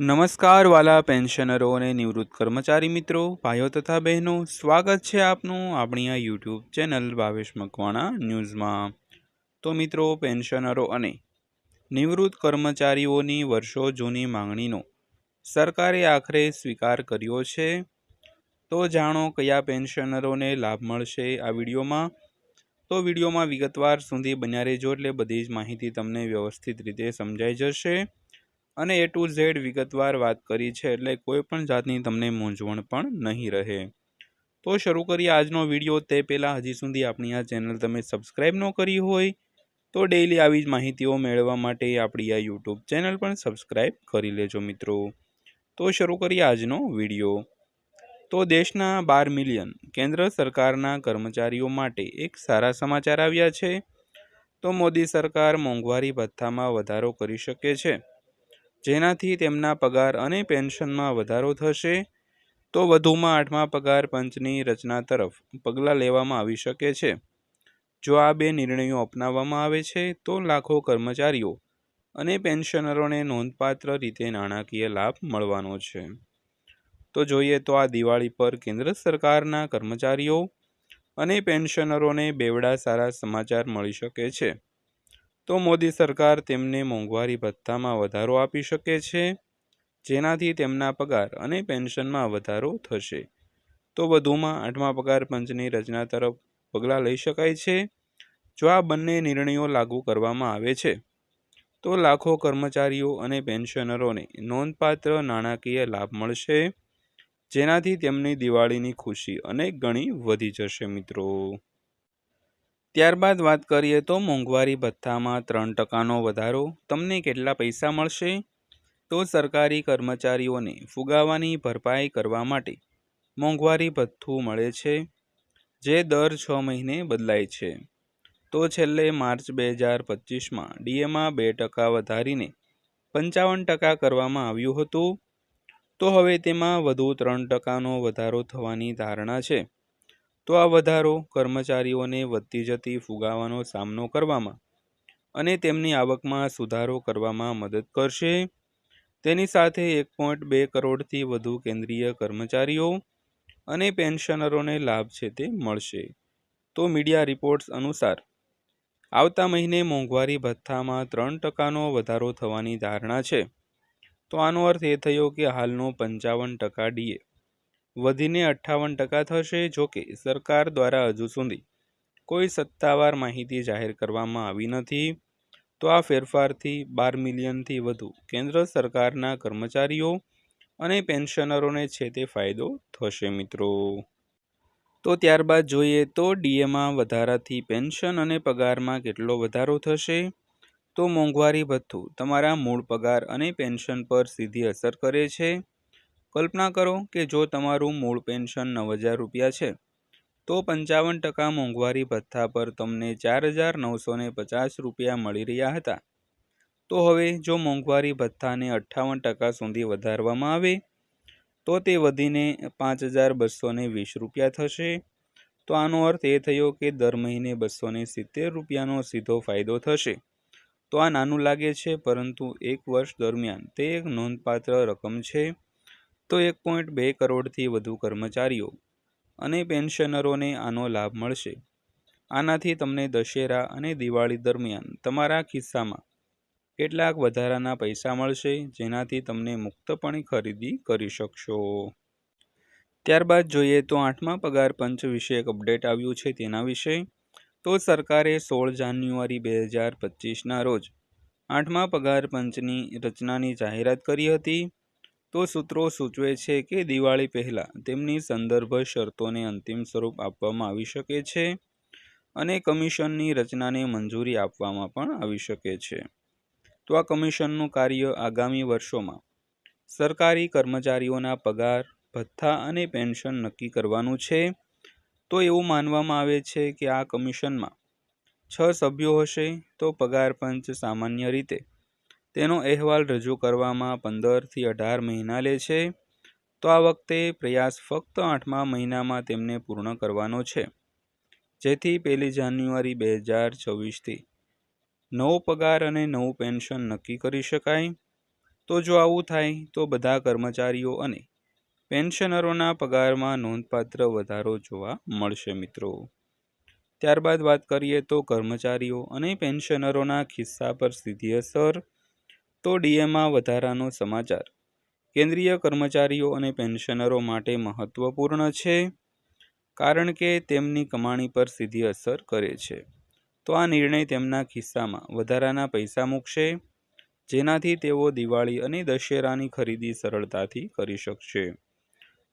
નમસ્કાર વાલા પેન્શનરો અને નિવૃત્ત કર્મચારી મિત્રો, ભાઈઓ તથા બહેનો, સ્વાગત છે આપનું આપણી આ યુટ્યુબ ચેનલ ભાવેશ મકવાણા ન્યૂઝમાં. તો મિત્રો, પેન્શનરો અને નિવૃત્ત કર્મચારીઓની વર્ષો જૂની માંગણીનો સરકારે આખરે સ્વીકાર કર્યો છે. તો જાણો કયા પેન્શનરોને લાભ મળશે આ વિડીયોમાં? તો વિડીયોમાં વિગતવાર સુધી બન્યા રહેજો એટલે બધી જ માહિતી તમને વ્યવસ્થિત રીતે સમજાઈ જશે. અને એ ટુ ઝેડ વિગતવાર વાત કરી છે, એટલે કોઈ પણ જાતની તમને મૂંઝવણ પણ નહીં રહે. તો શરૂ કરીએ આજનો વીડિયો. તે પહેલાં હજી સુધી આપણી આ ચેનલ તમે સબસ્ક્રાઈબ ન કરી હોય, તો ડેઈલી આવી જ માહિતીઓ મેળવવા માટે આપણી આ યુટ્યુબ ચેનલ પણ સબસ્ક્રાઈબ કરી લેજો મિત્રો. તો શરૂ કરીએ આજનો વીડિયો. તો દેશના બાર મિલિયન કેન્દ્ર સરકારના કર્મચારીઓ માટે એક સારા સમાચાર આવ્યા છે. તો મોદી સરકાર મોંઘવારી ભથ્થામાં વધારો કરી શકે છે. જેનાથી તેમના પગાર અને પેન્શનમાં વધારો થશે, તો વધુમાં આઠમા પગાર પંચની રચના તરફ પગલાં લેવામાં આવી શકે છે. જો આ બે નિર્ણયો અપનાવવામાં આવે છે, તો લાખો કર્મચારીઓ અને પેન્શનરોને નોંધપાત્ર રીતે નાણાકીય લાભ મળવાનો છે. તો જોઈએ તો આ દિવાળી પર કેન્દ્ર સરકારના કર્મચારીઓ અને પેન્શનરોને બેવડા સારા સમાચાર મળી શકે છે. તો મોદી સરકાર તેમને મોંઘવારી ભથ્થામાં વધારો આપી શકે છે, જેનાથી તેમના પગાર અને પેન્શનમાં વધારો થશે. તો વધુમાં આઠમા પગાર પંચની રચના તરફ પગલાં લઈ શકાય છે. જો આ બંને નિર્ણયો લાગુ કરવામાં આવે છે, તો લાખો કર્મચારીઓ અને પેન્શનરોને નોંધપાત્ર નાણાકીય લાભ મળશે, જેનાથી તેમની દિવાળીની ખુશી અનેક ગણી વધી જશે મિત્રો. ત્યારબાદ વાત કરીએ તો મોંઘવારી ભથ્થામાં ત્રણ ટકાનો વધારો. તમને કેટલા પૈસા મળશે? તો સરકારી કર્મચારીઓને ફુગાવાની ભરપાઈ કરવા માટે મોંઘવારી ભથ્થું મળે છે, જે દર છ મહિને બદલાય છે. તો છેલ્લે માર્ચ બે હજાર પચીસમાં ડીએમાં બે ટકા વધારીને પંચાવન ટકા કરવામાં આવ્યું હતું. તો હવે તેમાં વધુ ત્રણ ટકાનો વધારો થવાની ધારણા છે. તો આ વધારો કર્મચારીઓને વધતી જતી ફુગાવાનો સામનો કરવામાં અને તેમની આવકમાં સુધારો કરવામાં મદદ કરશે. તેની સાથે એક પોઈન્ટ બે કરોડથી વધુ કેન્દ્રીય કર્મચારીઓ અને પેન્શનરોને લાભ છે તે મળશે. તો મીડિયા રિપોર્ટ્સ અનુસાર, આવતા મહિને મોંઘવારી ભથ્થામાં ત્રણ ટકાનો વધારો થવાની ધારણા છે. તો આનો અર્થ એ થયો કે હાલનો પંચાવન ટકા ડીએ. વધીને અઠ્ઠાવન ટકા થશે જોકે સરકાર દ્વારા હજુ સુધી કોઈ સત્તાવાર માહિતી જાહેર કરવામાં આવી નથી, તો આ ફેરફારથી બાર મિલિયનથી વધુ કેન્દ્ર સરકારના કર્મચારીઓ અને પેન્શનરોને છે તે ફાયદો થશે મિત્રો. તો ત્યારબાદ જોઈએ તો ડીએમાં વધારાથી પેન્શન અને પગારમાં કેટલો વધારો થશે? તો મોંઘવારી ભથ્થું તમારા મૂળ પગાર અને પેન્શન પર સીધી અસર કરે છે. કલ્પના કરો કે જો તમારું મૂળ પેન્શન નવ હજાર રૂપિયા છે, તો પંચાવન ટકા મોંઘવારી ભથ્થા પર તમને ચાર હજાર નવસો ને પચાસ રૂપિયા મળી રહ્યા હતા. તો હવે જો મોંઘવારી ભથ્થાને અઠ્ઠાવન ટકા સુધી વધારવામાં આવે, તો તે વધીને પાંચ હજાર બસો ને વીસ રૂપિયા થશે. તો આનો અર્થ એ થયો કે દર મહિને બસો ને સિત્તેર રૂપિયાનો સીધો ફાયદો થશે. તો આ નાનું લાગે છે, પરંતુ એક વર્ષ દરમિયાન તે એક નોંધપાત્ર રકમ છે. તો એક પોઈન્ટ બે કરોડથી વધુ કર્મચારીઓ અને પેન્શનરોને આનો લાભ મળશે. આનાથી તમને દશેરા અને દિવાળી દરમિયાન તમારા ખિસ્સામાં કેટલાક વધારાના પૈસા મળશે, જેનાથી તમને મુક્તપણે ખરીદી કરી શકશો. ત્યારબાદ જોઈએ તો આઠમા પગાર પંચ વિશે એક અપડેટ આવ્યું છે તેના વિશે. તો સરકારે સોળ જાન્યુઆરી બે હજાર પચીસના રોજ આઠમા પગાર પંચની રચનાની જાહેરાત કરી હતી. તો સૂત્રો સૂચવે છે કે દિવાળી પહેલાં તેમની સંદર્ભ શરતોને અંતિમ સ્વરૂપ આપવામાં આવી શકે છે અને કમિશનની રચનાને મંજૂરી આપવામાં પણ આવી શકે છે. તો આ કમિશનનું કાર્ય આગામી વર્ષોમાં સરકારી કર્મચારીઓના પગાર, ભથ્થા અને પેન્શન નક્કી કરવાનું છે. તો એવું માનવામાં આવે છે કે આ કમિશનમાં છ સભ્યો હશે તો પગાર પંચ સામાન્ય રીતે તેનો અહેવાલ રજૂ કરવામાં પંદરથી અઢાર મહિના લે છે. તો આ વખતે પ્રયાસ ફક્ત આઠમા મહિનામાં તેમને પૂર્ણ કરવાનો છે. જેથી પહેલી જાન્યુઆરી બે હજાર છવ્વીસથી નવો પગાર અને નવું પેન્શન નક્કી કરી શકાય. તો જો આવું થાય, તો બધા કર્મચારીઓ અને પેન્શનરોના પગારમાં નોંધપાત્ર વધારો જોવા મળશે મિત્રો. ત્યારબાદ વાત કરીએ તો કર્મચારીઓ અને પેન્શનરોના ખિસ્સા પર સીધી અસર તો ડીએમાં વધારાનો સમાચાર. કેન્દ્રીય કર્મચારીઓ અને પેન્શનરો માટે મહત્વપૂર્ણ છે, કારણ કે તેમની કમાણી પર સીધી અસર કરે છે. તો આ નિર્ણય તેમના ખિસ્સામાં વધારાના પૈસા મૂકશે, જેનાથી તેઓ દિવાળી અને દશેરાની ખરીદી સરળતાથી કરી શકશે.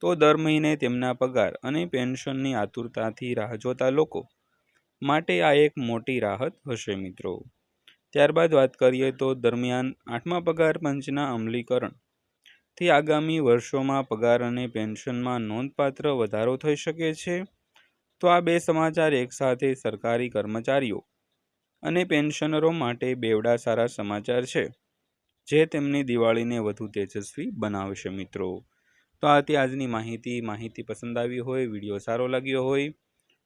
તો દર મહિને તેમના પગાર અને પેન્શનની આતુરતાથી રાહ જોતા લોકો માટે આ એક મોટી રાહત હશે મિત્રો. ત્યારબાદ વાત કરીએ તો દરમિયાન આઠમા પગાર પંચના અમલીકરણથી આગામી વર્ષોમાં પગાર અને પેન્શનમાં નોંધપાત્ર વધારો થઈ શકે છે. તો આ બે સમાચાર એકસાથે સરકારી કર્મચારીઓ અને પેન્શનરો માટે બેવડા સારા સમાચાર છે, જે તેમની દિવાળીને વધુ તેજસ્વી બનાવશે મિત્રો. તો આથી આજની માહિતી માહિતી પસંદ આવી હોય, વીડિયો સારો લાગ્યો હોય